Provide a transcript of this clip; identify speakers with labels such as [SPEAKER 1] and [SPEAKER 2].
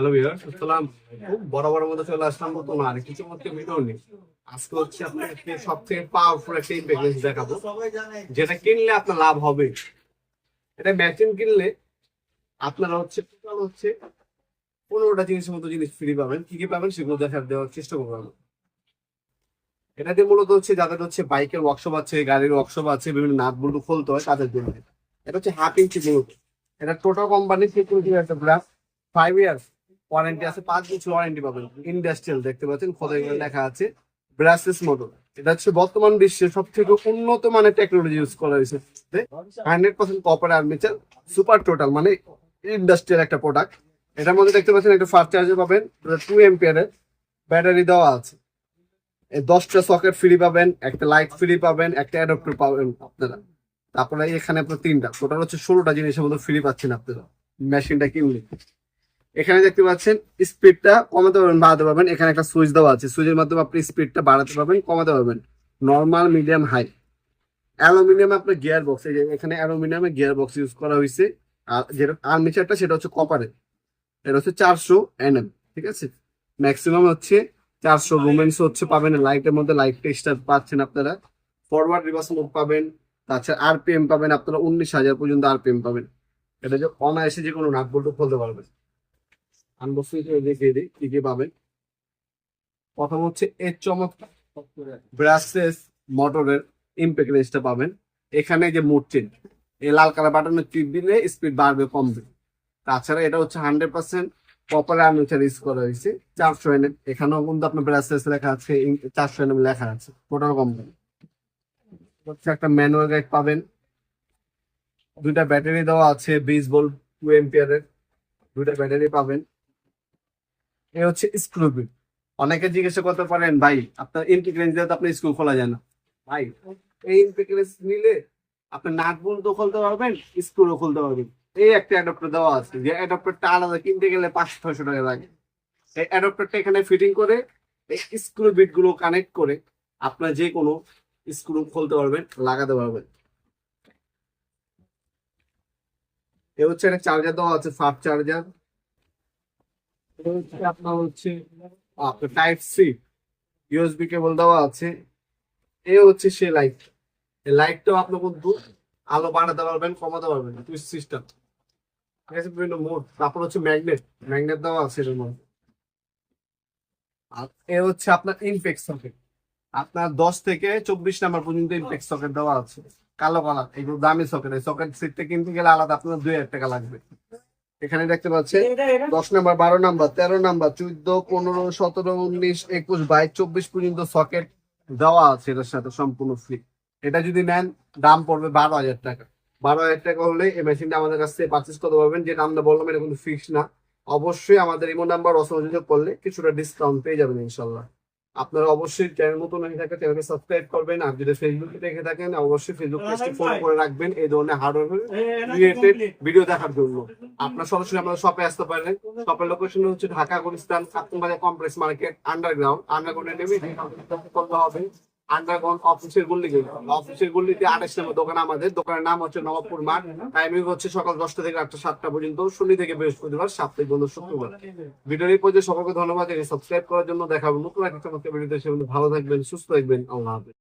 [SPEAKER 1] Hello viewers খুব বড় বড় মধ্যে চলে আসলাম কিছু মধ্যে নেই আজকে হচ্ছে আপনাকে সব থেকে পাওয়ারফুল একটা দেখাবো, যেটা কিনলে আপনার লাভ হবে। এটা মেশিন কিনলে হচ্ছে টোটাল হচ্ছে পনেরোটা জিনিসের মতো জিনিস ফ্রি পাবেন। কি কি পাবেন সেগুলো দেখার দেওয়ার চেষ্টা করব আমি এটা মূলত হচ্ছে যাদের হচ্ছে বাইকের ওয়ার্কশপ আছে, গাড়ির ওয়ার্কশপ আছে, বিভিন্ন নাট বল্টু খুলতে হয়, তাদের জন্য। এটা হচ্ছে হাফ ইঞ্চি মূলত এটা টোটাল কোম্পানি সিকিউরিটি একটা ফাইভ ইয়ার্স ওয়ারেন্টি আছে পাঁচ বছর ওয়ারেন্টি পাবেন। ইন্ডাস্ট্রিয়াল দেখতে পাচ্ছেন খোদাই করে লেখা আছে ব্রাসেস মডেল এটা হচ্ছে বর্তমান বিশ্বে সব থেকে উন্নত মানের টেকনোলজি ইউজ করা হয়েছে। Hundred percent copper armature super total মানে ইন্ডাস্ট্রিয়াল একটা প্রোডাক্ট এটার মধ্যে দেখতে পাচ্ছেন একটা ফাস্ট চার্জার পাবেন টু এম্পিয়ারের ব্যাটারি দেওয়া আছে। দশটা সকেট ফ্রি পাবেন একটা লাইট ফ্রি পাবেন একটা অ্যাডাপ্টার পাবেন আপনারা। তারপরে এখানে আপনার তিনটা টোটাল হচ্ছে ষোলোটা জিনিসের মধ্যে ফ্রি পাচ্ছেন আপনারা। মেশিনটা কিনলে। এখানে দেখতে পাচ্ছেন স্পিডটা কমাতে পারবেন, বাড়াতে পারবেন। এখানে একটা সুইচ দেওয়া আছে। সুইচের মাধ্যমে আপনি স্পিডটা বাড়াতে পারবেন, কমাতে পারবেন। নর্মাল মিডিয়াম হাই অ্যালুমিনিয়াম আপনার গিয়ার বক্স এই যে এখানে অ্যালুমিনিয়ামের গিয়ার বক্স ইউজ করা হয়েছে। আর যেটা আর্মিচারটা সেটা হচ্ছে কপারের এটা হচ্ছে চারশো এনএম ঠিক আছে? ম্যাক্সিমাম হচ্ছে চারশো। রোমেন্স হচ্ছে পাবেন লাইটের মধ্যে লাইট টেস্টার পাচ্ছেন আপনারা। ফরওয়ার্ড রিভার্স মোড পাবেন। তাছাড়া আরপিএম পাবেন আপনারা উনিশ হাজার পর্যন্ত আরপিএম পাবেন। এটা যে অনায়াসে যে কোনো নাট বল্টু খুলতে পারবেন। আনবক্সিং করে দেখিয়ে দিই পাবেন। প্রথম হচ্ছে এর চমৎকার মোটরের ইম্প্যাক্ট রেঞ্জটা পাবেন। এখানে যে মোট চেঞ্জ এই লাল কালার বাটনের টিপ দিলে স্পিড বাড়বে, কমবে। তাছাড়া এটা হচ্ছে হান্ড্রেড পার্সেন্ট প্রপার আর্মিচার করা হয়েছে। এখানেও কিন্তু আপনার লেখা আছে লেখা আছে একটা ম্যানুয়াল পাবেন। দুইটা ব্যাটারি দেওয়া আছে দুইটা ব্যাটারি পাবেন। এ হচ্ছে বিট অনেকে জিজ্ঞাসা করতে পারেন, ভাই, আপনার ইন্টিগ্রেন্স দিয়ে তো আপনার স্ক্রু খোলা যায় না। ভাই, এই ইন্টিগ্রেন্স নিলে আপনি নাট বলতে খুলতে পারবেন স্ক্রুও খুলতে পারবেন। এই একটা অ্যাডাপ্টার দেওয়া আছে, যে অ্যাডাপ্টারটা আলাদা কিনতে গেলে পাঁচশো ছয়শো টাকা লাগে। এই অ্যাডাপ্টারটা এখানে ফিটিং করে এই স্ক্রু বিটগুলো কানেক্ট করে আপনার যে কোনো স্ক্রু খুলতে পারবেন, লাগাতে পারবেন। এ হচ্ছে একটা চার্জার দেওয়া আছে ফাস্ট চার্জার আপনার তারপর হচ্ছে দেওয়া আছে আর এ হচ্ছে আপনার ইনপেক্স সকেট আপনার দশ থেকে চব্বিশ নাম্বার পর্যন্ত ইনপেক্স সকেট দেওয়া আছে। কালো কালার এগুলো দামি সকেট এই সকেট সিটটা কিনতে গেলে আলাদা আপনার দুই হাজার টাকা লাগবে। এখানে দেখতে পাচ্ছেন দশ নাম্বার বারো নাম্বার তেরো নাম্বার চোদ্দ পনেরো সতেরো উনিশ একুশ বাইশ চব্বিশ পর্যন্ত সকেট দেওয়া আছে এটার সাথে সম্পূর্ণ ফ্রি এটা যদি নেন দাম পড়বে বারো হাজার টাকা। বারো হাজার টাকা হলে এই মেশিনটা আমাদের কাছ থেকে পারচেস করতে পারবেন। যে নামটা বললাম এটা কিন্তু ফিক্স না। অবশ্যই আমাদের ইমো নাম্বার অসহযোগ করলে কিছুটা ডিসকাউন্ট পেয়ে যাবেন ইনশাল্লাহ। আপনারা অবশ্যই চ্যানেল নতুন হয়ে থাকে চ্যানেলকে সাবস্ক্রাইব করবেন। আর যদি ফেসবুকে দেখে থাকেন অবশ্যই ফেসবুক পেজটি ফলো করে রাখবেন। এই ধরনের হার্ডওয়্যার রিলেটেড ভিডিও দেখার জন্য। আপনার সরাসরি আমাদের শপে আসতে পারেন। শপের লোকেশন হচ্ছে Dhaka, Gulistan Satambazar complex market underground আন্ডারগ্রাউন্ডে নেমে করতে হবে। আন্ডারগ্রাউন্ড অফিসের গল্লি অফিসের গল্লিতে আঠাশ নম্বর দোকান আমাদের। দোকানের নাম হচ্ছে নবাবপুর মাঠ। টাইমিং হচ্ছে সকাল দশটা থেকে আটটা সাতটা পর্যন্ত। শনি থেকে বৃহস্পতিবার, সাপ্তাহিক বন্ধ শুক্রবার। ভিডিওর এই পর্যায়ে সকলকে ধন্যবাদ সাবস্ক্রাইব করার জন্য। দেখাবো নতুন একটা ভিডিওতে ভালো থাকবেন, সুস্থ থাকবেন। আল্লাহ হাফেজ।